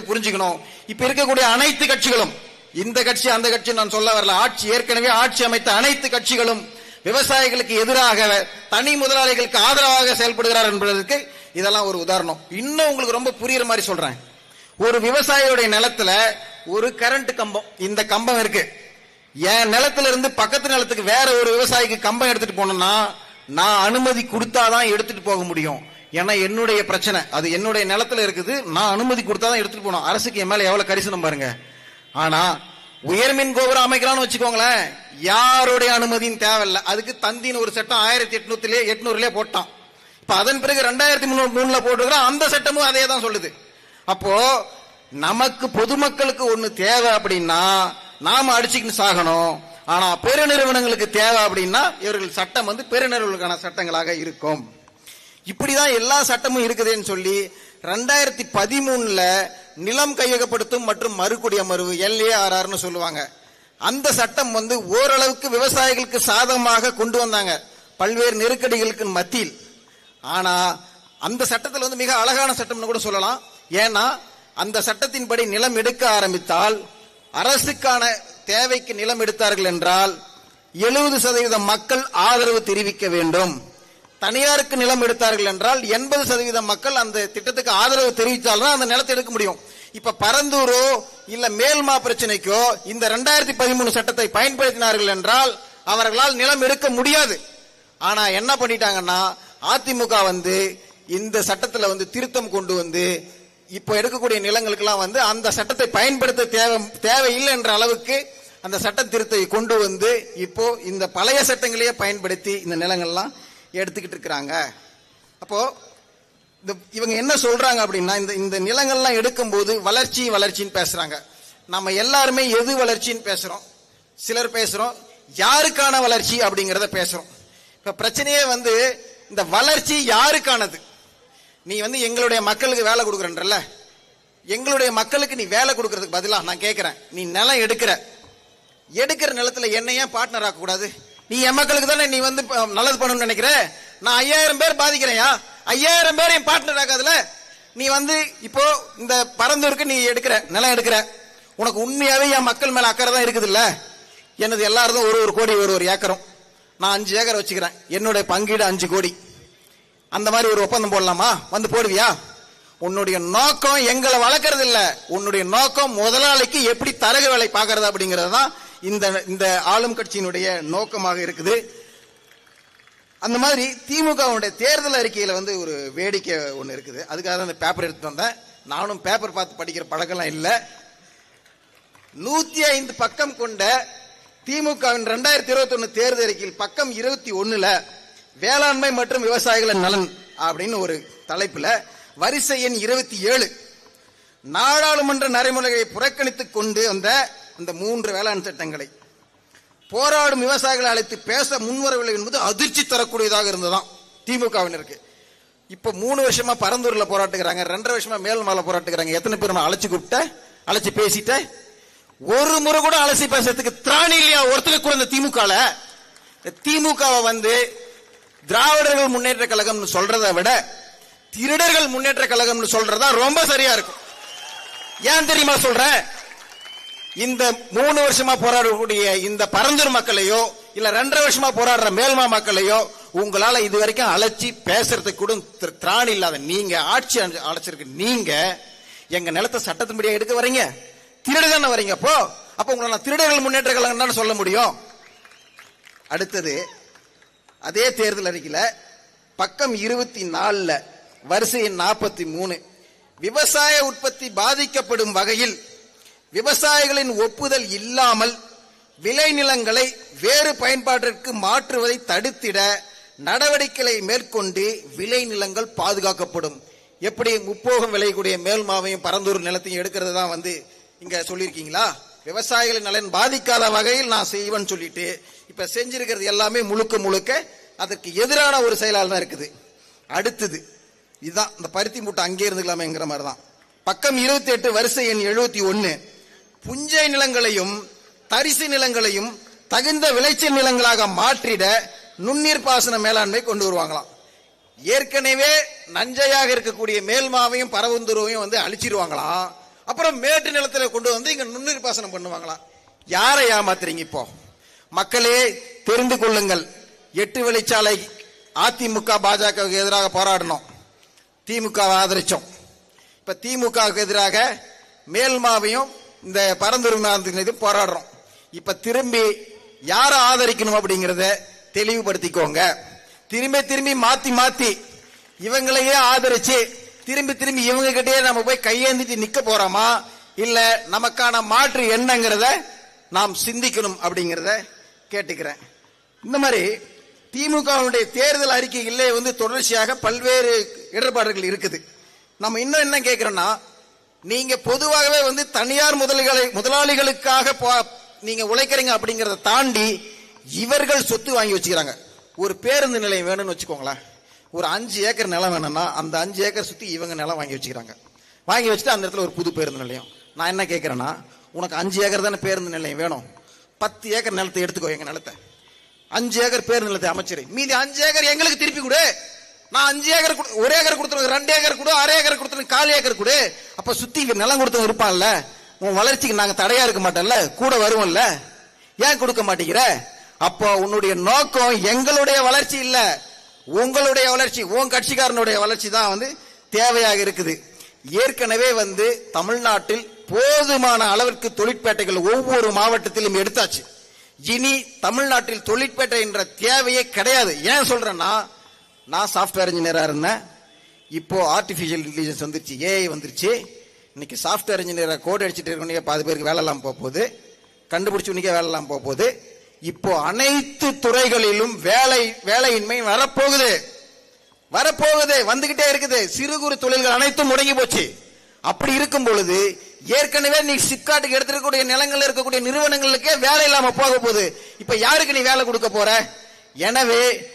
புரிஞ்சுக்கணும். இப்ப இருக்கக்கூடிய அனைத்து கட்சிகளும் இந்த கட்சி அந்த கட்சி நான் சொல்ல வரல. ஆட்சி ஏற்கனவே ஆட்சி அமைத்த அனைத்து கட்சிகளும் விவசாயிகளுக்கு எதிராக தனி முதலாளிகளுக்கு ஆதரவாக செயல்படுகிறார் என்பதற்கு இதெல்லாம் ஒரு உதாரணம். இன்னும் உங்களுக்கு ரொம்ப புரியுற மாதிரி சொல்றேன். ஒரு விவசாயியுடைய நிலத்துல ஒரு கரண்ட் கம்பம் இந்த கம்பம் இருக்கு. என் நிலத்துல இருந்து பக்கத்து நிலத்துக்கு வேற ஒரு விவசாயிக்கு கம்பம் எடுத்துட்டு போனோம்னா நான் அனுமதி கொடுத்தாதான் எடுத்துட்டு போக முடியும். ஏன்னா என்னுடைய பிரச்சனை. அது என்னுடைய நிலத்துல இருக்குது. நான் அனுமதி கொடுத்தாதான் எடுத்துட்டு போகணும். அரசுக்கு என் மேல எவ்வளவு கரிசனம் பாருங்க. ஆனா உயர்மின் கோபுரம் அமைக்கலாம்னு வச்சுக்கோங்களேன். யாருடைய அனுமதியும் தேவையில்லை. அதுக்கு தந்தின்னு ஒரு சட்டம் ஆயிரத்தி எட்நூத்திலே எட்நூறுலே போட்டான். இப்ப அதன் பிறகு ரெண்டாயிரத்தி மூணுல போட்டுக்கிறோம் அந்த சட்டமும் அதே தான் சொல்லுது. அப்போ நமக்கு பொதுமக்களுக்கு ஒண்ணு தேவை அப்படின்னா நாம அடிச்சுக்கிட்டு சாகணும். ஆனா பெருநிறுவனங்களுக்கு தேவை அப்படின்னா இவர்கள் சட்டம் வந்து பெருநிறுவனங்களுக்கான சட்டங்களாக இருக்கும். இப்படிதான் எல்லா சட்டமும் இருக்குதுன்னு சொல்லி ரெண்டாயிரத்தி பதிமூணுல நிலம் கையகப்படுத்தும் மற்றும் மறுகுடி அமர்வு எல்ஏஆர்ஆர்னு சொல்லுவாங்க. அந்த சட்டம் வந்து ஓரளவுக்கு விவசாயிகளுக்கு சாதகமாக கொண்டு வந்தாங்க. பல்வேறு நெருக்கடிகளுக்கு மத்தியில். ஆனா அந்த சட்டத்தில் வந்து மிக அழகான சட்டம்னு கூட சொல்லலாம். ஏன்னா அந்த சட்டத்தின்படி நிலம் எடுக்க ஆரம்பித்தால் அரசுக்கான தேவைக்கு நிலம் எடுத்தார்கள் என்றால் எழுபது சதவீதம் மக்கள் ஆதரவு தெரிவிக்க வேண்டும். தனியாருக்கு நிலம் எடுத்தார்கள் என்றால் எண்பது சதவீதம் மக்கள் அந்த திட்டத்துக்கு ஆதரவு தெரிவித்தால்தான் அந்த நிலத்தை எடுக்க முடியும். இப்ப பரந்தூரோ இல்ல மேல்மா பிரச்சனைக்கோ இந்த ரெண்டாயிரத்தி பதிமூணு சட்டத்தை பயன்படுத்தினார்கள் என்றால் அவர்களால் நிலம் எடுக்க முடியாது. ஆனா என்ன பண்ணிட்டாங்கன்னா அதிமுக வந்து இந்த சட்டத்துல வந்து திருத்தம் கொண்டு வந்து இப்போ எடுக்கக்கூடிய நிலங்களுக்கெல்லாம் வந்து அந்த சட்டத்தை பயன்படுத்த தேவை தேவையில்லை என்ற அளவுக்கு அந்த சட்ட திருத்தத்தை கொண்டு வந்து இப்போ இந்த பழைய சட்டங்களையே பயன்படுத்தி இந்த நிலங்கள்லாம் எடுத்துக்கிட்டு இருக்கிறாங்க. அப்போ இந்த இவங்க என்ன சொல்றாங்க அப்படின்னா இந்த இந்த நிலங்கள்லாம் எடுக்கும்போது வளர்ச்சி வளர்ச்சின்னு பேசுறாங்க. நம்ம எல்லாருமே எது வளர்ச்சின்னு பேசுறோம்? சிலர் பேசுறோம் யாருக்கான வளர்ச்சி அப்படிங்கிறத பேசுறோம். இப்ப பிரச்சனையே வந்து இந்த வளர்ச்சி யாருக்கானது? நீ வந்து எங்களுடைய மக்களுக்கு வேலை கொடுக்குறன்றல்ல. எங்களுடைய மக்களுக்கு நீ வேலை கொடுக்கறதுக்கு பதிலாக நான் கேட்குறேன் நீ நிலம் எடுக்கிற. எடுக்கிற நிலத்தில் என்னையே பார்ட்னர் ஆகக்கூடாது நீ என் மக்களுக்கு தானே நீ வந்து நல்லது பண்ணணும்னு நினைக்கிற? நான் ஐயாயிரம் பேர் பாதிக்கிறேன்யா. ஐயாயிரம் பேர் என் பார்ட்னர் ஆகாதுல. நீ வந்து இப்போ இந்த பரந்தூருக்கு நீ எடுக்கிற நிலம் எடுக்கிற. உனக்கு உண்மையாவே என் மக்கள் மேல அக்கறை தான் இருக்குது இல்ல எனது எல்லாரும் ஒரு ஒரு கோடி ஒரு ஒரு ஏக்கரும். நான் அஞ்சு ஏக்கர் வச்சுக்கிறேன். என்னுடைய பங்கீடு அஞ்சு கோடி. அந்த மாதிரி ஒரு ஒப்பந்தம் போடலாமா? வந்து போடுவியா? உன்னுடைய நோக்கம் எங்களை வளர்க்கறது இல்ல உன்னுடைய நோக்கம் முதலாளிக்கு எப்படி தரகு வேலை பாக்குறது அப்படிங்கிறது தான் இந்த இந்த ஆளும் கட்சியினுடைய நோக்கமாக இருக்குது. அந்த மாதிரி திமுகவுடைய தேர்தல் அறிக்கையில் வந்து ஒரு வேடிக்கை ஒன்று இருக்குது. அதுக்காக தான் அந்த பேப்பர் எடுத்து வந்தேன். நானும் பேப்பர் பார்த்து படிக்கிற பழக்கம்லாம் இல்லை. நூற்றி ஐந்து பக்கம் கொண்ட திமுகவின் ரெண்டாயிரத்தி இருபத்தி ஒன்று தேர்தல் அறிக்கையில் பக்கம் இருபத்தி ஒன்றில் வேளாண்மை மற்றும் விவசாயிகளின் நலன் அப்படின்னு ஒரு தலைப்பில் வரிசை எண் இருபத்தி ஏழு. நாடாளுமன்ற நடைமுறைகளை புறக்கணித்துக் கொண்டு வந்த அந்த மூன்று வேளாண் சட்டங்களை போராடும் விவசாயிகளை அழைத்து பேச முன்வரவில்லை என்பது அதிர்ச்சி தரக்கூடியதாக இருந்ததாம் திமுகவினருக்கு. இப்ப மூணு வருஷமா பரந்தூர்ல போராட்டுக்கிறாங்க ரெண்டரை வருஷமா மேல்மலை போராட்டுக்கிறாங்க எத்தனை பேர் அழைச்சி அழைச்சு கூப்பிட்ட அழைச்சு பேசிட்ட? ஒரு முறை கூட அலசி பேசுறதுக்கு திராணி இல்லையா? ஒருத்தருக்கு கூட இந்த திமுகல. திமுகவை வந்து திராவிடர்கள் முன்னேற்ற கழகம்னு சொல்றதை விட திருடர்கள் முன்னேற்ற கழகம்னு சொல்றதா ரொம்ப சரியா இருக்கும். ஏன் தெரியுமா சொல்றேன்? இந்த மூணு வருஷமா போராடக்கூடிய இந்த பரந்தூர் மக்களையோ இல்ல ரெண்டரை வருஷமா போராடுற மேல்மா மக்களையோ உங்களால இது வரைக்கும் அழைச்சி பேசுறதுக்கு கூட திராணி இல்லாத நீங்க ஆட்சி அழைச்சிருக்கு நீங்க எங்க நிலத்தை சட்டத்தின்படியா எடுக்க வரீங்க? திருடு தானே வரீங்க அப்போ? அப்ப உங்களை நான் திருடர்கள் முன்னேற்ற கழகம் சொல்ல முடியும். அடுத்தது அதே தேர்தல் அறிக்கையில பக்கம் இருபத்தி நாலுல வரிசை நாற்பத்தி மூணு விவசாய உற்பத்தி பாதிக்கப்படும் வகையில் விவசாயிகளின் ஒப்புதல் இல்லாமல் விளைநிலங்களை வேறு பயன்பாட்டிற்கு மாற்றுவதை தடுத்திட நடவடிக்கைகளை மேற்கொண்டு விளைநிலங்கள் பாதுகாக்கப்படும். எப்படி முப்போகம் விளையக்கூடிய மேல் மாவையும் பரந்தூர் நிலத்தையும் எடுக்கிறது தான் வந்து இங்க சொல்லியிருக்கீங்களா? விவசாயிகளின் நலன் பாதிக்காத வகையில் நான் செய்வேன்னு சொல்லிட்டு இப்ப செஞ்சிருக்கிறது எல்லாமே முழுக்க முழுக்க அதற்கு எதிரான ஒரு செயலால் தான் இருக்குது. அடுத்தது இதுதான் இந்த பருத்தி மூட்டை அங்கே இருந்துக்கலாமேங்கிற மாதிரி தான் பக்கம் இருபத்தி எட்டு வரிசை எண் எழுபத்தி ஒன்று புஞ்சை நிலங்களையும் தரிசு நிலங்களையும் தகுந்த விளைச்சல் நிலங்களாக மாற்றிட நுண்ணீர் பாசன மேலாண்மை கொண்டு வருவாங்களாம். ஏற்கனவே நஞ்சையாக இருக்கக்கூடிய மேல்மாவையும் பரவுந்துருவையும் வந்து அழிச்சிருவாங்களாம். அப்புறம் மேட்டு நிலத்தில் கொண்டு வந்து இங்க நுண்ணீர் பாசனம் பண்ணுவாங்களாம். யாரை ஏமாத்துறீங்க இப்போ? மக்களே தெரிந்து கொள்ளுங்கள். எட்டு வழிச்சாலை அதிமுக பாஜகவுக்கு எதிராக போராடணும். திமுகவை ஆதரிச்சோம். இப்ப திமுகவுக்கு எதிராக மேல்மாவையும் இந்த பரந்துரிமை போராடுறோம். இப்ப திரும்பி யாரை ஆதரிக்கணும் அப்படிங்கறத தெளிவுபடுத்திக்கோங்க. திரும்பி திரும்பி மாத்தி மாத்தி இவங்களையே ஆதரிச்சு திரும்பி திரும்பி இவங்க கிட்டயே நம்ம போய் கையேந்திட்டு நிக்க போறோமா? இல்ல நமக்கான மாற்று என்னங்கிறத நாம் சிந்திக்கணும் அப்படிங்கறத கேட்டுக்கிறேன். இந்த மாதிரி திமுகவுடைய தேர்தல் அறிக்கைகளிலே வந்து தொடர்ச்சியாக பல்வேறு இடர்பாடுகள் இருக்குது. நம்ம இன்னும் என்ன கேட்கிறோம்னா நீங்க பொதுவாகவே வந்து தனியார் முதலிகளை முதலாளிகளுக்காக நீங்க உழைக்கிறீங்க அப்படிங்கறத தாண்டி இவர்கள் சொத்து வாங்கி வச்சுக்கிறாங்க. ஒரு பேருந்து நிலையம் வேணும்னு வச்சுக்கோங்களேன். ஒரு அஞ்சு ஏக்கர் நிலம் வேணும்னா அந்த அஞ்சு ஏக்கர் சுத்தி இவங்க நிலம் வாங்கி வச்சுக்கிறாங்க. வாங்கி வச்சுட்டு அந்த இடத்துல ஒரு புது பேருந்து நிலையம். நான் என்ன கேட்குறேன்னா உனக்கு அஞ்சு ஏக்கர் தானே பேருந்து நிலையம் வேணும். பத்து ஏக்கர் நிலத்தை எடுத்துக்கோ எங்க நிலத்தை. அஞ்சு ஏக்கர் பேருந்து நிலத்தை அமைச்சிரு. மீதி அஞ்சு ஏக்கர் எங்களுக்கு திருப்பி கொடு. நான் அஞ்சு ஏக்கர் ஒரு ஏக்கர் கொடுத்துருவேன் ரெண்டு ஏக்கர் கொடு அரை ஏக்கர் கொடுத்துருவேன் கால் ஏக்கர் கொடு. அப்ப சுத்தி நிலம் கொடுத்தவன் இருப்பான்ல உன் வளர்ச்சிக்கு நாங்க தடையா இருக்க மாட்டோம்ல கூட வருவோம்ல. ஏன் கொடுக்க மாட்டேங்கிற? அப்போ உன்னுடைய நோக்கம் எங்களுடைய வளர்ச்சி இல்ல. உங்களுடைய வளர்ச்சி உன் கட்சிக்காரனுடைய வளர்ச்சி தான் வந்து தேவையாக இருக்குது. ஏற்கனவே வந்து தமிழ்நாட்டில் போதுமான அளவிற்கு தொழிற்பேட்டைகள் ஒவ்வொரு மாவட்டத்திலும் எடுத்தாச்சு. இனி தமிழ்நாட்டில் தொழிற்பேட்டை என்ற தேவையே கிடையாது. ஏன் சொல்றேன்னா நான் சாஃப்ட்வேர் இன்ஜினியராக இருந்தேன். இப்போ ஆர்டிஃபிஷியல் இன்டெலிஜென்ஸ் வந்துருச்சு ஏஐ வந்துருச்சு. இன்னைக்கு சாஃப்ட்வேர் இன்ஜினியராக கோட் அடிச்சுட்டு இருக்கணும் பாதி பேருக்கு வேலை போக போகுது. கண்டுபிடிச்சு வேலைலாம் போக போகுது. இப்போ அனைத்து துறைகளிலும் வேலை வேலையின்மை வரப்போகுது. வரப்போகுது வந்துகிட்டே இருக்குது. சிறு குறு தொழில்கள் அனைத்தும் முடங்கி போச்சு. அப்படி இருக்கும் பொழுது ஏற்கனவே நீ சிப்காட்டுக்கு எடுத்துருக்கக்கூடிய நிலங்களில் இருக்கக்கூடிய நிறுவனங்களுக்கே வேலை இல்லாம போக போகுது. இப்ப யாருக்கு நீ வேலை கொடுக்க போற? எனவே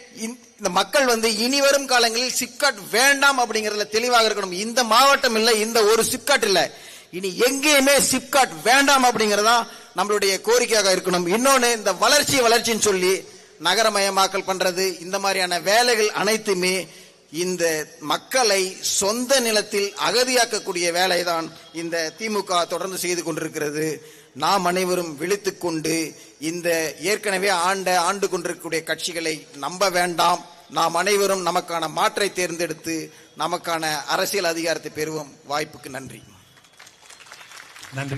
இந்த- மக்கள் வந்து இனி வரும் காலங்களில் சிப்காட் வேண்டாம் அப்படிங்கறதுல தெளிவாக இருக்கணும். இந்த மாவட்டம் இல்ல இந்த ஒரு சிப்காட் இல்ல. இனி எங்கேயுமே சிப்காட் வேண்டாம் அப்படிங்கறதா நம்மளுடைய கோரிக்கையாக இருக்கணும். இன்னொன்னு இந்த வளர்ச்சி வளர்ச்சின்னு சொல்லி நகரமயமாக்கல் பண்றது இந்த மாதிரியான வேலைகள் அனைத்துமே இந்த மக்களை சொந்த நிலத்தில் அகதியாக்கக்கூடிய வேலைதான் இந்த திமுக தொடர்ந்து செய்து கொண்டிருக்கிறது. நாம் அனைவரும் விழித்துக் கொண்டு இந்த ஏற்கனவே ஆண்ட ஆண்டு கொண்டிருக்கக்கூடிய கட்சிகளை நம்ப வேண்டாம். நாம் அனைவரும் நமக்கான மாற்றை தேர்ந்தெடுத்து நமக்கான அரசியல் அதிகாரத்தை பெறுவோம். வாய்ப்புக்கு நன்றி. நன்றி.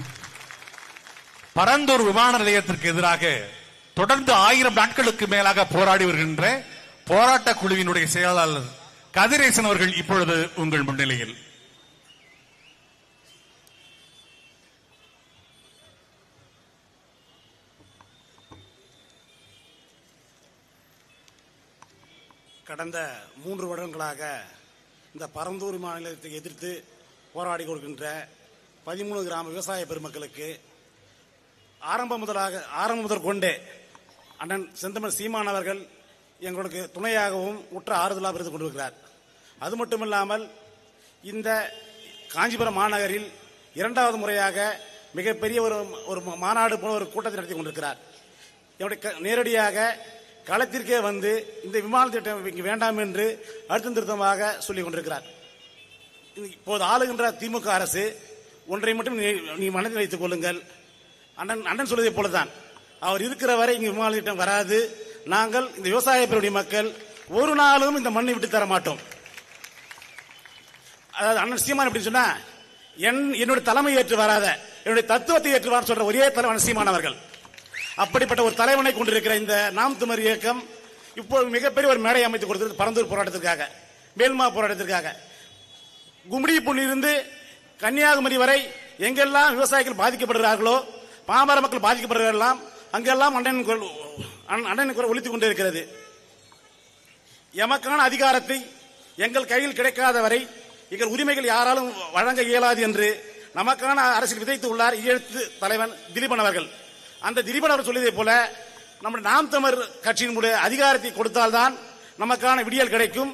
பரந்தூர் விமான நிலையத்திற்கு எதிராக தொடர்ந்து ஆயிரம் நாட்களுக்கு மேலாக போராடி வருகின்ற போராட்ட குழுவினுடைய செயலாளர் கதிரேசன் அவர்கள் இப்பொழுது உங்கள் முன்னிலையில். கடந்த மூன்று வருடங்களாக இந்த பரந்தூர் மாநிலத்தை எதிர்த்து போராடி கொடுக்கின்ற பதிமூணு கிராம விவசாய பெருமக்களுக்கு ஆரம்பம் முதலாக ஆரம்பம் முதல் கொண்டே அண்ணன் செந்தமிழ் சீமான் அவர்கள் எங்களுக்கு துணையாகவும் உற்ற ஆறுதலாக இருந்து கொண்டிருக்கிறார். அது மட்டுமில்லாமல் இந்த காஞ்சிபுரம் மாநகரில் இரண்டாவது முறையாக மிகப்பெரிய ஒரு ஒரு மாநாடு போல ஒரு கூட்டத்தை நடத்தி கொண்டிருக்கிறார். என்னுடைய க- நேரடியாக களத்திற்கே வந்து இந்த விமான திட்டம் இங்கு வேண்டாம் என்று அழுத்தம் திருத்தமாக சொல்லிக் கொண்டிருக்கிறார். இப்போது ஆளுகின்ற திமுக அரசு ஒன்றை மட்டும் நீ- நீ மனதில் வைத்துக் கொள்ளுங்கள். அண்ணன் அண்ணன் சொல்வதை போலதான் அவர் இருக்கிற வரை இங்கு விமான திட்டம் வராது. நாங்கள் இந்த விவசாய பெருடைய மக்கள் ஒரு நாளும் இந்த மண்ணை விட்டு தர மாட்டோம். அதாவது அண்ணன் சீமான் எப்படின்னு சொன்னா என் என்னுடைய தலைமை ஏற்று வராத என்னுடைய தத்துவத்தை ஏற்று வர சொல்ற ஒரே தலைவன் சீமானவர்கள் அப்படிப்பட்ட ஒரு தலைவனை கொண்டிருக்கிற இந்த நாம் துமர் இயக்கம் இப்போ மிகப்பெரிய ஒரு மேடை அமைத்து கொடுத்தது பரந்தூர் போராட்டத்திற்காக மேல்மா போராட்டத்திற்காக. கும்மிடிப்பூண்டிலிருந்து கன்னியாகுமரி வரை எங்கெல்லாம் விவசாயிகள் பாதிக்கப்படுகிறார்களோ பாமர மக்கள் பாதிக்கப்படுகிறார்களாம் அங்கெல்லாம் அண்ணன் குரல் அண்ணன் குரல் ஒழித்துக் கொண்டிருக்கிறது. எமக்கான அதிகாரத்தை எங்கள் கையில் கிடைக்காத வரை எங்கள் உரிமைகள் யாராலும் வழங்க இயலாது என்று நமக்கான அரசியல் விதைத்து உள்ளார் ஈழத்து தலைவன் திலீபன் அவர்கள். அந்த திரிபன் அவர் சொல்லியதை போல நம்ம நாம் தமிழ் கட்சியினுடைய அதிகாரத்தை கொடுத்தால்தான் நமக்கான விடியல் கிடைக்கும்.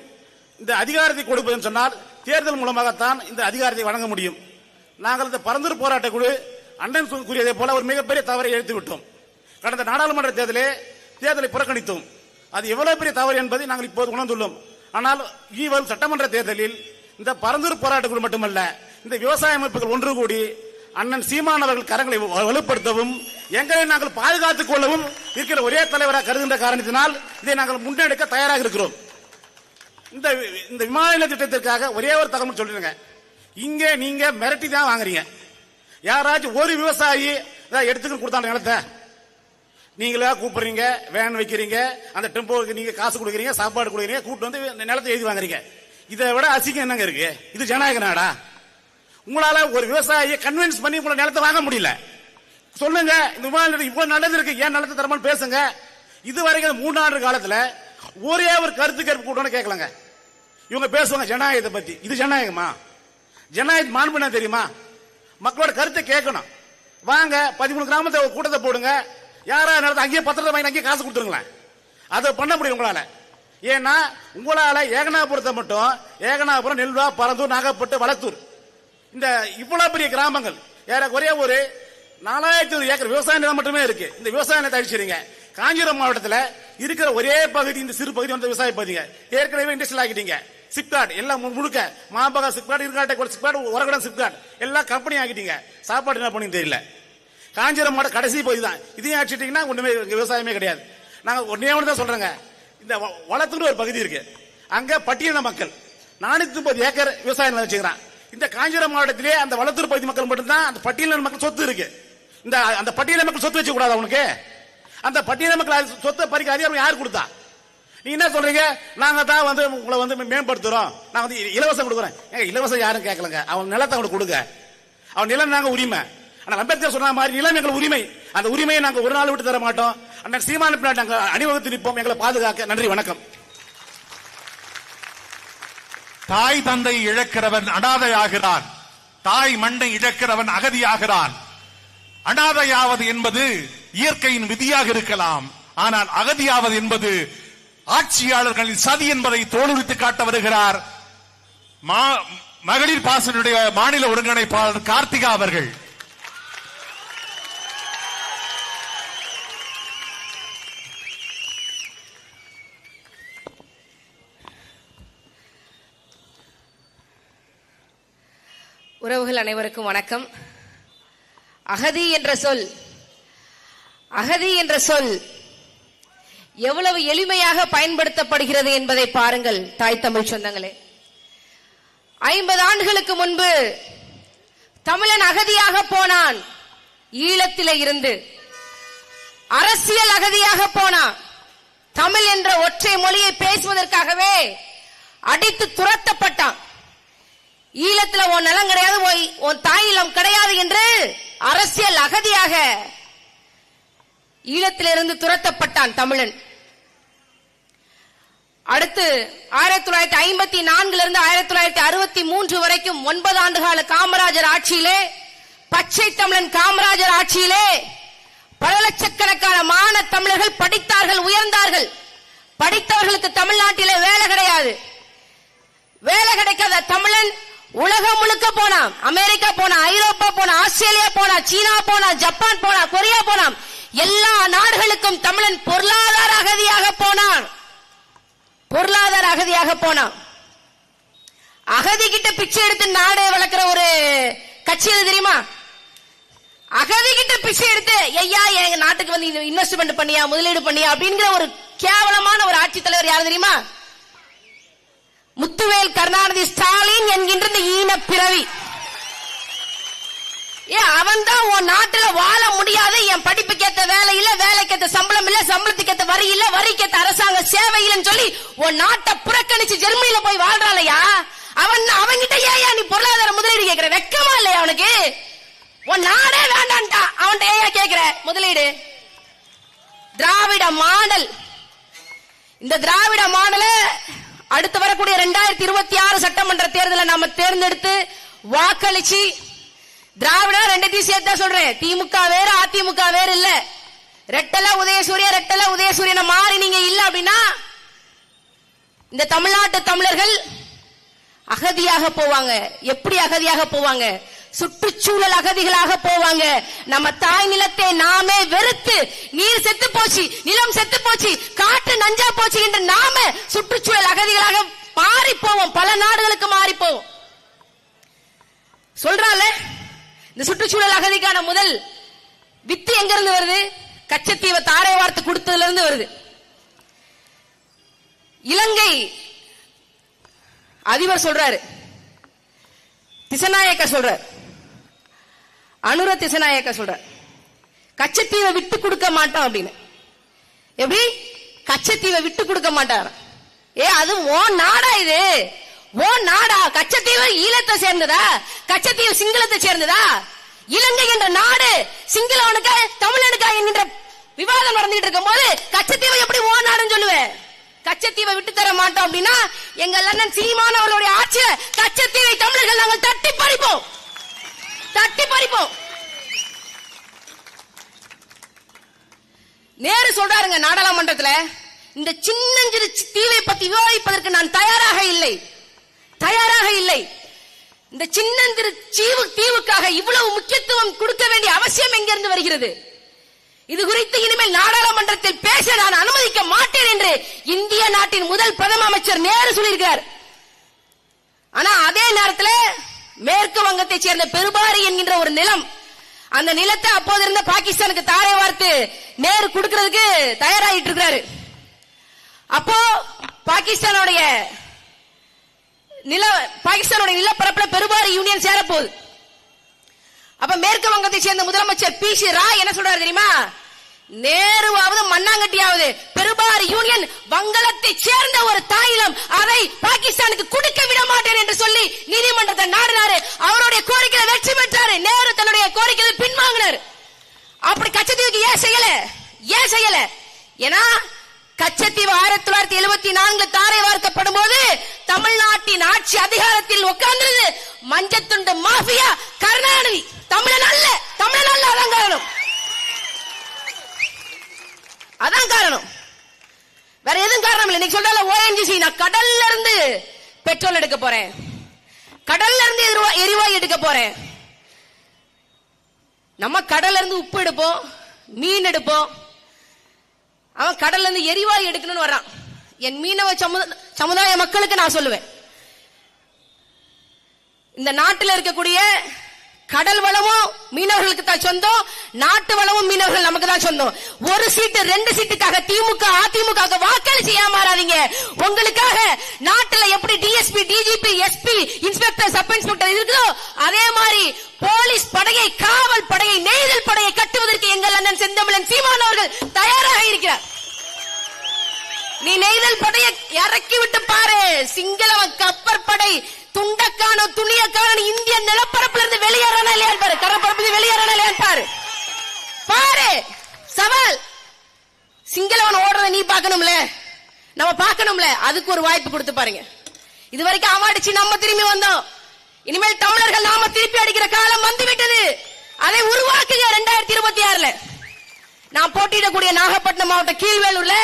இந்த அதிகாரத்தை கொடுப்பதுன்னு சொன்னால் தேர்தல் மூலமாகத்தான் இந்த அதிகாரத்தை வழங்க முடியும். நாங்கள் இந்த பரந்தூர் போராட்ட குழு அண்ணன் கூறியதை போல ஒரு மிகப்பெரிய தவறை எழுத்து விட்டோம். கடந்த நாடாளுமன்ற தேர்தலே தேர்தலை புறக்கணித்தோம். அது எவ்வளவு பெரிய தவறு என்பதை நாங்கள் இப்போது உணர்ந்துள்ளோம். ஆனால் ஈவல் சட்டமன்ற தேர்தலில் இந்த பரந்தூர் போராட்ட குழு மட்டுமல்ல இந்த விவசாய அமைப்புகள் ஒன்று கூடி அண்ணன் சீமான் அவர்கள் கரங்களை வலுப்படுத்தவும் எங்களை நாங்கள் பாதுகாத்துக் கொள்ளவும் இருக்கிற ஒரே தலைவராக கருதுகின்ற காரணத்தினால் இதை நாங்கள் முன்னெடுக்க தயாராக இருக்கிறோம். இந்த இந்த விமான நிலைய திட்டத்திற்காக ஒரே ஒரு தகவல் சொல்லிருங்க இங்கே நீங்க மிரட்டி தான் வாங்குறீங்க. யாராச்சும் ஒரு விவசாயி எடுத்துக்கிட்டு கொடுத்தாங்க நிலத்தை. நீங்களா கூப்பிடுறீங்க வேன் வைக்கிறீங்க அந்த டெம்போவுக்கு நீங்க காசு கொடுக்குறீங்க சாப்பாடு கொடுக்குறீங்க கூப்பிட்டு வந்து இந்த நிலத்தை எழுதி வாங்குறீங்க. இதை விட அசிங்கம் என்னங்க இருக்கு? இது ஜனநாயக நாடா? உங்களால ஒரு விவசாயியை கன்வின்ஸ் பண்ணி உங்களை நிலத்தை வாங்க முடியல. சொல்லுங்க இந்த விமான இவ்வளவு நல்லது இருக்கு ஏன் நிலத்தை தரமான்னு பேசுங்க. இது வரைக்கும் மூணு ஆண்டு காலத்துல ஒரே ஒரு கருத்து கேட்பு கூட்டம்னு கேட்கலங்க. இவங்க பேசுவாங்க ஜனநாயகத்தை பத்தி. இது ஜனநாயகமா? ஜனநாயகம் மாண்புனா தெரியுமா? மக்களோட கருத்தை கேட்கணும். வாங்க பதிமூணு கிராமத்தை கூட்டத்தை போடுங்க. யாரா நடத்த அங்கேயே பத்திரத்தை வாங்கி அங்கேயே காசு கொடுத்துருங்களேன். அதை பண்ண முடியும் உங்களால. ஏன்னா உங்களால ஏகனாபுரத்தை மட்டும் ஏகனாபுரம் நெல்வா பரந்தூர் நாகப்பட்டு வளத்தூர் இந்த இவ்வளவு பெரிய கிராமங்கள். ஏறக்குறைய ஒரு நாலாயிரத்தி ஒரு ஏக்கர் விவசாய நிலம் மட்டுமே இருக்கு. இந்த விவசாய நிலத்தை அழிச்சிருங்க காஞ்சிபுரம் மாவட்டத்தில் இருக்கிற ஒரே பகுதி இந்த சிறு பகுதி வந்து விவசாய பகுதிங்க ஏற்கனவே இண்டஸ்ட்ரியல் ஆகிட்டீங்க சிப்காட் எல்லாம் முழுக்க. மாம்பகா சிப்காட் இருக்காட்டை கூட சிப்காட் உரகடம் சிப்காட் எல்லாம் கம்பெனி ஆகிட்டீங்க சாப்பாடு என்ன பண்ணி தெரியல. காஞ்சிபுரம் மாவட்ட கடைசி பகுதி தான். இதையும் அடிச்சிட்டீங்கன்னா ஒன்றுமே விவசாயமே கிடையாது. நாங்கள் ஒன்னே ஒன்று தான் சொல்கிறேங்க இந்த வ- வளத்துன்னு ஒரு பகுதி இருக்கு. அங்கே பட்டியலின மக்கள் நானூற்றி முப்பது ஏக்கர் விவசாயம் நிலம் வச்சுக்கிறான். இந்த காஞ்சிபுரம் மாவட்டத்திலே அந்த வளத்தூர் பகுதி மக்கள் மட்டும்தான் அந்த பட்டியலின மக்கள் சொத்து இருக்கு. இந்த அந்த பட்டியல மக்கள் சொத்து வச்சு கூடாது அவனுக்கு அந்த பட்டியல மக்கள் சொத்தை பறிக்க அதிகாரம் யார் கொடுத்தா? நீ என்ன சொல்றீங்க? நாங்க தான் வந்து உங்களை வந்து மேம்படுத்துறோம். நான் வந்து இலவசம் கொடுக்குறேன். ஏங்க இலவசம் யாரும் கேட்கலங்க. அவன் நிலத்தை அவனுக்கு கொடுங்க. அவன் நிலம் நாங்க உரிமை. ஆனா அம்பேத்கர் சொன்ன மாதிரி நிலம் எங்கள் உரிமை. அந்த உரிமையை நாங்க ஒரு நாள் விட்டு தர மாட்டோம். அண்ணன் சீமான பின்னாடி நாங்கள் அணிவகுத்து நிற்போம். எங்களை பாதுகாக்க நன்றி வணக்கம். தாய் தந்தை இழக்கிறவன் அனாதையாகிறான். தாய் மண்ணை இழக்கிறவன் அகதியாகிறான். அனாதையாவது என்பது இயற்கையின் விதியாக இருக்கலாம். ஆனால் அகதியாவது என்பது ஆட்சியாளர்களின் சதி என்பதை தோலுரித்து காட்ட வருகிறார். மா- மகளிர் பாசனுடைய மாநில ஒருங்கிணைப்பாளர் கார்த்திகா அவர்கள். உறவுகள் அனைவருக்கும் வணக்கம். அகதி என்ற சொல் அகதி என்ற சொல் எவ்வளவு எளிமையாக பயன்படுத்தப்படுகிறது என்பதை பாருங்கள் தாய் தமிழ் சொந்தங்களே. ஐம்பது ஆண்டுகளுக்கு முன்பு தமிழன் அகதியாக போனான் ஈழத்தில இருந்து. அரசியல் அகதியாக போனான் தமிழ் என்ற ஒற்றை மொழியை பேசுவதற்காகவே அடித்து துரத்தப்பட்டான். ஈழத்துல உன் நிலம் கிடையாது உன்- உன் தாய் நிலம் கிடையாது என்று அரசியல் அகதியாக ஈழத்திலிருந்து துரத்தப்பட்டான் தமிழன். அடுத்து ஆயிரத்தி தொள்ளாயிரத்தி ஐம்பத்தி நான்குல இருந்து ஆயிரத்தி தொள்ளாயிரத்தி அறுபத்தி மூன்று வரைக்கும் ஒன்பது ஆண்டு கால காமராஜர் ஆட்சியிலே பச்சை தமிழன் காமராஜர் ஆட்சியிலே பல லட்சக்கணக்கான மாண தமிழர்கள் படித்தார்கள் உயர்ந்தார்கள். படித்தவர்களுக்கு தமிழ்நாட்டிலே வேலை கிடையாது. வேலை கிடைக்காத தமிழன் உலகம் முழுக்க போனான் அமெரிக்கா போனா ஐரோப்பா போனா ஆஸ்திரேலியா போனா சீனா போனா ஜப்பான் போனா கொரியா போனா எல்லா நாடுகளுக்கும் தமிழன் பொருளாதார அகதியாக போனான். பொருளாதார அகதியாக போனான். அகதி கிட்ட பிச்சை எடுத்து நாடு வளர்க்கிற ஒரு கட்சி எது தெரியுமா? அகதி கிட்ட பிச்சை எடுத்து ஐயா எங்க நாட்டுக்கு வந்து இன்வெஸ்ட்மெண்ட் பண்ணியா முதலீடு பண்ணியா? அப்படிங்கிற ஒரு கேவலமான ஒரு ஆட்சித் தலைவர் யார் தெரியுமா? முத்துவேல் கருணாநிதி ஸ்டாலின் என்கின்ற இந்த ஈன பிறவி. ஏ அவன் தான் உன் நாட்டுல வாழ முடியாது என் படிப்புக்கேத்த வேலை இல்ல வேலைக்கேத்த சம்பளம் இல்ல சம்பளத்துக்கேத்த வரி இல்ல வரிக்கேத்த அரசாங்க சேவை இல்லைன்னு சொல்லி உன் நாட்டை புறக்கணிச்சு ஜெர்மனில போய் வாழ்றாளையா? அவன் அவன்கிட்ட ஏயா நீ பொருளாதார முதலீடு கேக்குற? வெக்கமா இல்லையா அவனுக்கு? உன் நாடே வேண்டான்டா அவன்கிட்ட ஏயா கேக்குற? முதலீடு. திராவிட மாடல். இந்த திராவிட மாடலை அடுத்து வரக்கூடிய ரெண்டாயிரத்தி இருபத்தி ஆறு சட்டமன்ற தேர்தலை நாம தேர்ந்தெடுத்து வாக்களிச்சு திராவிட ரெண்டத்தையும் சேர்த்தா சொல்றேன். திமுக வேற அதிமுக வேற இல்ல. ரெட்டல உதயசூரிய ரெட்டல உதயசூரியனை மாறி நீங்க இல்ல அப்படின்னா இந்த தமிழ்நாட்டு தமிழர்கள் அகதியாக போவாங்க. எப்படி அகதியாக போவாங்க? சுற்றுச்சூழல் அகதிகளாக போவாங்க. நம்ம தாய் நிலத்தை நாமே வெறுத்து நீர் செத்து போச்சு நிலம் செத்து போச்சு காட்டு நஞ்சா போச்சு என்று நாம சுற்றுச்சூழல் அகதிகளாக மாறி போவோம் பல நாடுகளுக்கு மாறி போவோம் சொல்றால இந்த சுற்றுச்சூழல் அகதிக்கான முதல் வித்து எங்க இருந்து வருது? கச்சத்தீவை தாரை வார்த்து கொடுத்ததுல இருந்து வருது. இலங்கை அதிபர் சொல்றாரு. திசநாயக்க சொல்றாரு. அனுர திசநாயக்க சொல்ற கச்சத்தீவை விட்டு கொடுக்க மாட்டோம் அப்படின்னு. எப்படி? கச்சத்தீவை விட்டு கொடுக்க மாட்டார். ஏ அது ஓ நாடா இது? ஓ நாடா? கச்சத்தீவு ஈழத்தை சேர்ந்ததா? கச்சத்தீவு சிங்களத்தை சேர்ந்ததா? இலங்கை என்ற நாடு சிங்களவனுக்கா தமிழனுக்கா என்கின்ற விவாதம் நடந்துட்டு இருக்கும் போது கச்சத்தீவை எப்படி ஓ நாடுன்னு சொல்லுவேன் கச்சத்தீவை விட்டு தர மாட்டோம் அப்படின்னா எங்கள் அண்ணன் சீமான் அவர்களுடைய ஆட்சியை கச்சத்தீவை தமிழர்கள் நாங்கள் தட்டி பறிப்போம். தட்டி பறிப்போம் நேரு சொல்றாருங்க நாடாளுமன்றத்துல இந்த சின்னஞ்சிறு தீவை பத்தி விவாதிப்பதற்கு நான் தயாராக இல்லை. தயாராக இல்லை. இந்த சின்னஞ்சிறு தீவு தீவுக்காக இவ்வளவு முக்கியத்துவம் கொடுக்க வேண்டிய அவசியம் எங்கிருந்து வருகிறது? இது குறித்து இனிமேல் நாடாளுமன்றத்தில் பேச நான் அனுமதிக்க மாட்டேன் என்று இந்திய நாட்டின் முதல் பிரதம அமைச்சர் நேரு சொல்லியிருக்கிறார். ஆனா அதே நேரத்துல மேற்கு வங்கத்தை சேர்ந்த பெருபாரி என்கின்ற ஒரு நிலம். அந்த நிலத்தை அப்போது இருந்த பாகிஸ்தானுக்கு தாரை வார்த்து நேரு கொடுக்கிறதுக்கு தயாராகிட்டு இருக்கிறாரு அப்போ பாகிஸ்தானுடைய நில பாகிஸ்தானுடைய நிலப்பரப்புல பெருபாரி யூனியன் சேரப்போகுது. அப்ப மேற்கு வங்கத்தை சேர்ந்த முதலமைச்சர் பி சி ராய் என்ன சொல்றாரு தெரியுமா? நேருவாவது மண்ணாங்கட்டியாவது பெருபார் யூனியன் வங்கலத்தை சேர்ந்த ஒரு தாயிலம் அதை பாகிஸ்தானுக்கு கொடுக்க விட மாட்டேன் என்று சொல்லி நீதிமன்றத்தை நாடினாரு. அவருடைய கோரிக்கையில வெற்றி பெற்றாரு. நேரு தன்னுடைய கோரிக்கையில பின்வாங்கினார். அப்படி கச்சத்தீவுக்கு ஏன் செய்யல? ஏன் செய்யல? ஏன்னா கச்சத்தீவு ஆயிரத்தி தொள்ளாயிரத்தி எழுபத்தி நான்கு தாரை வார்க்கப்படும் போது தமிழ்நாட்டின் ஆட்சி அதிகாரத்தில் உட்கார்ந்தது மஞ்சத்துண்டு மாஃபியா கருணாநிதி. தமிழன் அல்ல. தமிழன் அல்ல அலங்காரம். அதான் காரணம். வேற எதுவும் காரணம் இல்லை. இன்னைக்கு சொல்றால ஓஎன்ஜிசி நான் கடல்ல இருந்து பெட்ரோல் எடுக்க போறேன். கடல்ல இருந்து எரிவாயு எடுக்க போறேன். நம்ம கடல்ல இருந்து உப்பு எடுப்போம் மீன் எடுப்போம். அவன் கடல்ல இருந்து எரிவாயு எடுக்கணும்னு வர்றான். என் மீனவ சமுதாய மக்களுக்கு நான் சொல்லுவேன். இந்த நாட்டில் இருக்கக்கூடிய கடல் வளமும் மீனவர்களுக்கு தான் சொந்தம் நாட்டு வளமும் மீனவர்கள் நமக்கு தான் சொந்தம். ஒரு சீட்டு ரெண்டு சீட்டுக்காக திமுக அதிமுக வாக்களிச்சு ஏமாறாதீங்க உங்களுக்காக நாட்டுல எப்படி DSP DGP SP inspector sub inspector இருக்குதோ அதே மாதிரி போலீஸ் படையை காவல் படையை நெய்தல் படையை கட்டுவதற்கு எங்கள் அண்ணன் செந்தமிழன் சீமான் அவர்கள் தயாராக இருக்கிறார். நீ நெய்தல் படையை இறக்கி விட்டு பாரு. சிங்களவன் கப்பற்படை துண்டக்கான துணியக்கான இந்திய நிலப்பரப்புல இருந்து வெளியேறானா இல்லையான்னு பாரு கடற்பரப்பு வெளியேறானா இல்லையான்னு பாரு பாரு சவால். சிங்களவன் ஓடுறத நீ பாக்கணும்ல நம்ம பார்க்கணும்ல? அதுக்கு ஒரு வாய்ப்பு கொடுத்து பாருங்க. இது வரைக்கும் அவாடிச்சு நம்ம திரும்பி வந்தோம். இனிமேல் தமிழர்கள் நாம திருப்பி அடிக்கிற காலம் வந்து விட்டது அதை உருவாக்குங்க ரெண்டாயிரத்தி இருபத்தி ஆறுல. நான் போட்டியிடக்கூடிய நாகப்பட்டினம் மாவட்டம் கீழ்வேலூர்ல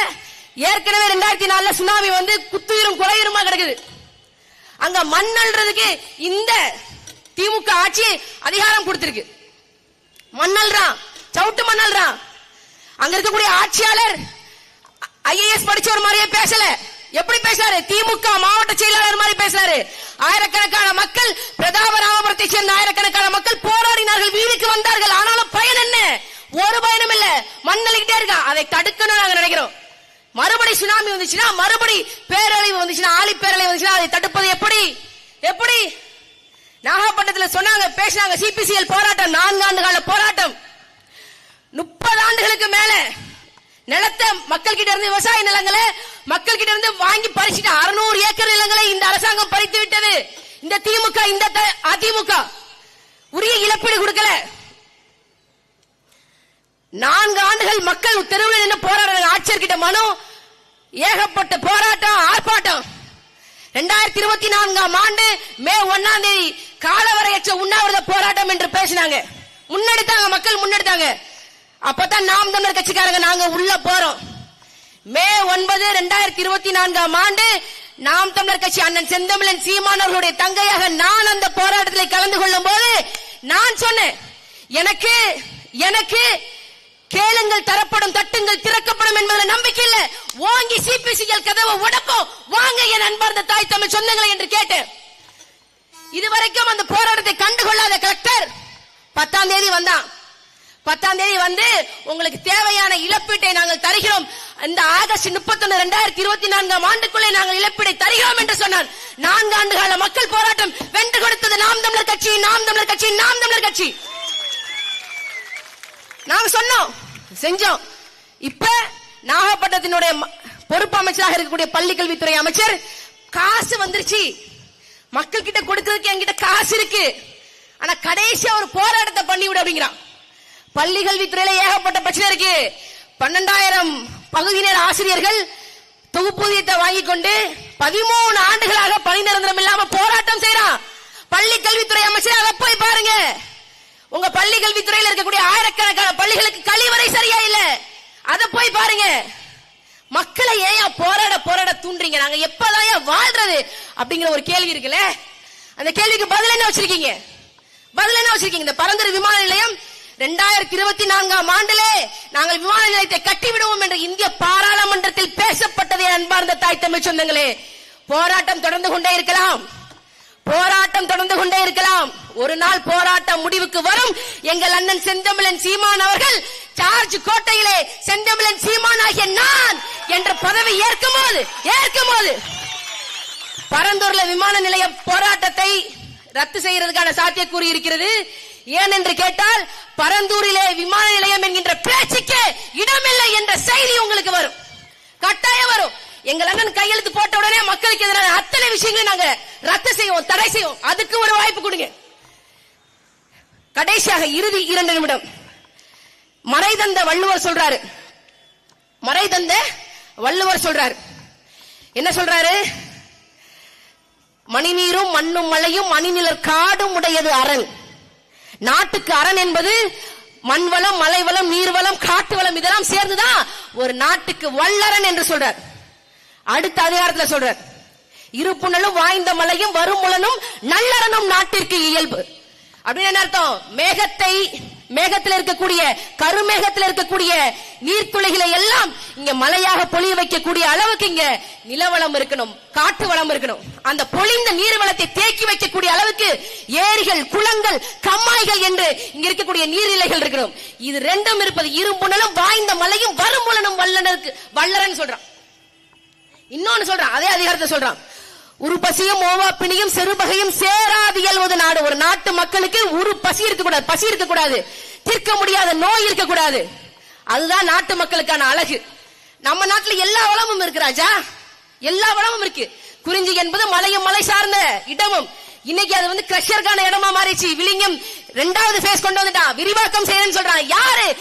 ஏற்கனவே ரெண்டாயிரத்தி நாலுல சுனாமி வந்து குத்துயிரும் குறையுருமா கிடக்குது. அங்க மண் அள்ளுறதுக்கு இந்த திமுக ஆட்சி அதிகாரம் கொடுத்திருக்கு. மண்ணல்றான் சவுட்டு மண் மண்ணல்றான் அங்க இருக்கக்கூடிய ஆட்சியாளர் ஐஏஎஸ் படிச்சவர் மாதிரியே பேசல. எப்படி பேசுறாரு? திமுக மாவட்ட செயலாளர் மாதிரி பேசுறாரு. ஆயிரக்கணக்கான மக்கள் பிரதாப ராமபுரத்தை சேர்ந்த ஆயிரக்கணக்கான மக்கள் போராடினார்கள். வீதிக்கு வந்தார்கள். ஆனாலும் பயன் என்ன? ஒரு பயனும் இல்ல. அள்ளிக்கிட்டே இருக்கான். அதை தடுக்கணும் நாங்க நினைக்கிறோம். மறுபடி சுனாமி வந்துச்சுன்னா மறுபடி பேரழிவு வந்துச்சுன்னா ஆழி பேரழிவு வந்துச்சுன்னா அதை தடுப்பது எப்படி? எப்படி? நாகப்பட்டினத்துல சொன்னாங்க பேசினாங்க சிபிசிஎல் போராட்டம் நான்கு ஆண்டு கால போராட்டம். முப்பது ஆண்டுகளுக்கு மேல நிலத்தை மக்கள் கிட்ட இருந்து விவசாய நிலங்களை மக்கள் கிட்ட இருந்து வாங்கி பறிச்சுட்டு அறுநூறு ஏக்கர் நிலங்களை இந்த அரசாங்கம் பறித்து விட்டது. இந்த திமுக இந்த அதிமுக. உரிய இழப்பீடு கொடுக்கல. நான்கு ஆண்டுகள் மக்கள் தெருவில் என்ன போராடுறாங்க. ஆட்சியர் கிட்ட மனு ஏகப்பட்ட போராட்டம் ஆர்ப்பாட்டம். ரெண்டாயிரத்தி இருபத்தி நான்காம் ஆண்டு மே ஒன்னாம் தேதி காலவரையற்ற உண்ணாவிரத போராட்டம் என்று பேசினாங்க. முன்னெடுத்தாங்க மக்கள் முன்னெடுத்தாங்க. அப்பதான் நாம் தமிழர் கட்சிக்காரங்க நாங்க உள்ள போறோம். மே ஒன்பது ரெண்டாயிரத்தி இருபத்தி நான்காம் ஆண்டு நாம் தமிழர் கட்சி அண்ணன் செந்தமிழன் சீமானவர்களுடைய தங்கையாக நான் அந்த போராட்டத்தில் கலந்து கொள்ளும் போது நான் சொன்னேன் எனக்கு எனக்கு கேளுங்கள் தரப்படும் தட்டுங்கள் திறக்கப்படும் என்பதில் நம்பிக்கை இல்ல. வாங்கி சிபிசிஎல் கதவை உடப்போம். வாங்க என் அன்பார்ந்த தாய் தமிழ் சொந்தங்களை என்று கேட்டு. இதுவரைக்கும் அந்த போராட்டத்தை கண்டுகொள்ளாத கலெக்டர் பத்தாம் தேதி வந்தான். பத்தாம் தேதி வந்து உங்களுக்கு தேவையான இழப்பீட்டை நாங்கள் தருகிறோம். இந்த ஆகஸ்ட் முப்பத்தொன்னு ரெண்டாயிரத்தி இருபத்தி நான்காம் ஆண்டுக்குள்ளே நாங்கள் இழப்பீடை தருகிறோம் என்று சொன்னார். நான்கு ஆண்டு கால மக்கள் போராட்டம் வென்று கொடுத்தது நாம் தமிழர் கட்சி நாம் தமிழர் கட்சி நாம் தமிழர் கட்சி. நாங்க சொன்னோம். செஞ்சோம். இப்ப நாகப்பட்டினத்தினுடைய ம- பொறுப்பு அமைச்சராக இருக்கக்கூடிய பள்ளி கல்வித்துறை அமைச்சர் காசு வந்துருச்சு. மக்கள் கிட்ட கொடுக்கிறதுக்கு என்கிட்ட காசு இருக்கு. ஆனா கடைசியா ஒரு போராட்டத்தை பண்ணி விடு அப்படிங்கிறான். பள்ளி கல்வித்துறையில ஏகப்பட்ட பிரச்சனை இருக்கு. பன்னெண்டாயிரம் பகுதி நேர ஆசிரியர்கள் தொகுப்பூதியத்தை வாங்கி கொண்டு பதிமூணு ஆண்டுகளாக பணி நிரந்தரம் இல்லாம போராட்டம் செய்யறான் பள்ளி கல்வித்துறை அமைச்சர் அதை போய் பாருங்க. உங்க பள்ளி கல்வித்துறையில் இருக்கக்கூடிய ஆயிரக்கணக்கான பள்ளிகளுக்கு கழிவறை சரியா இல்ல? அத போய் பாருங்க. மக்களை ஏன் போராட போராட தூண்டுறீங்க. நாங்க எப்பதான் வாழ்றது? அப்படிங்கிற ஒரு கேள்வி இருக்குல்ல? அந்த கேள்விக்கு பதில் என்ன வச்சிருக்கீங்க? பதில் என்ன வச்சிருக்கீங்க? இந்த பரந்தர் விமான நிலையம் இரண்டாயிரத்தி இருபத்தி நான்காம் ஆண்டிலே நாங்கள் விமான நிலையத்தை கட்டிவிடுவோம் என்று இந்திய பாராளுமன்றத்தில் பேசப்பட்டதே அன்பார்ந்த தாய் தமிழ் சொந்தங்களே. போராட்டம் தொடர்ந்து கொண்டே இருக்கலாம். போராட்டம் தொடர்ந்து கொண்டே இருக்கலாம். ஒரு நாள் போராட்டம் முடிவுக்கு வரும். எங்கள் அண்ணன் செந்தமிழன் சீமான் அவர்கள் சார்ஜ் கோட்டையிலே செந்தமிழன் சீமான் ஆகிய நான் என்ற பதவி ஏற்கும் போது ஏற்கும் போது பரந்தூர்ல விமான நிலைய போராட்டத்தை ரத்து செய்யறதுக்கான சாத்தியக்கூறு இருக்கிறது. ஏன் என்று கேட்டால் பரந்தூரிலே விமான நிலையம் என்கின்ற பேச்சுக்கே இடமில்லை என்ற செய்தி உங்களுக்கு வரும். கட்டாயம் வரும். எங்க அண்ணன் கையெழுத்து போட்ட உடனே மக்களுக்கு எதிரான அத்தனை விஷயங்களையும் நாங்க ரத்து செய்வோம் தடை செய்வோம். அதுக்கு ஒரு வாய்ப்பு கொடுங்க. கடைசியாக இறுதி இரண்டு நிமிடம். மறைதந்த வள்ளுவர் சொல்றாரு. மறைதந்த வள்ளுவர் சொல்றாரு. என்ன சொல்றாரு? மணிநீரும் மண்ணும் மலையும் மணிநிலர் காடும் உடையது அரண். நாட்டுக்கு அரண் என்பது மண் வளம் மலை வளம் காட்டு வளம் இதெல்லாம் சேர்ந்துதான் ஒரு நாட்டுக்கு வல்லரன் என்று சொல்றார். அடுத்த அதிகாரத்துல சொல்ற இருப்புணலும் வாய்ந்த மலையும் வருமுலனும் நல்லறனும் நாட்டிற்கு இயல்பு. அப்படின்னு என்ன அர்த்தம்? மேகத்தை மேகத்தில் இருக்கக்கூடிய கருமேகத்தில் இருக்கக்கூடிய நீர்த்துளிகளை எல்லாம் இங்க மலையாக பொழிய வைக்கக்கூடிய அளவுக்கு இங்க நிலவளம் இருக்கணும் காட்டு வளம் இருக்கணும். அந்த பொழிந்த நீர் வளத்தை தேக்கி வைக்கக்கூடிய அளவுக்கு ஏரிகள் குளங்கள் கம்மாய்கள் என்று இங்க இருக்கக்கூடிய நீர்நிலைகள் இருக்கணும். இது ரெண்டும் இருப்பது இரும்புணலும் வாய்ந்த மலையும் வரும்புலனும் வல்லனருக்கு வல்லரன் சொல்றான். இன்னொன்னு சொல்றான் அதே அதிகாரத்தை சொல்றான். ஒரு உருப்பசியும் ஓவாப்பினியும் செருபகையும் சேராது இயல்வது நாடு. ஒரு நாட்டு மக்களுக்கு ஒரு பசி இருக்க கூடாது பசி இருக்க கூடாது தீர்க்க முடியாத நோய் இருக்க கூடாது அதுதான் நாட்டு மக்களுக்கான அழகு. நம்ம நாட்டுல எல்லா வளமும் இருக்கு ராஜா. எல்லா வளமும் இருக்கு. குறிஞ்சி என்பது மலையும் மலை சார்ந்த இடமும். இன்னைக்கு அது வந்து கிரஷருக்கான இடமா மாறிச்சு விலிங்கம் ரெண்டாவது ஃபேஸ் கொண்டு வந்துட்டான். விரிவாக்கம் செய்யணும்னு சொல்றான். யாரு?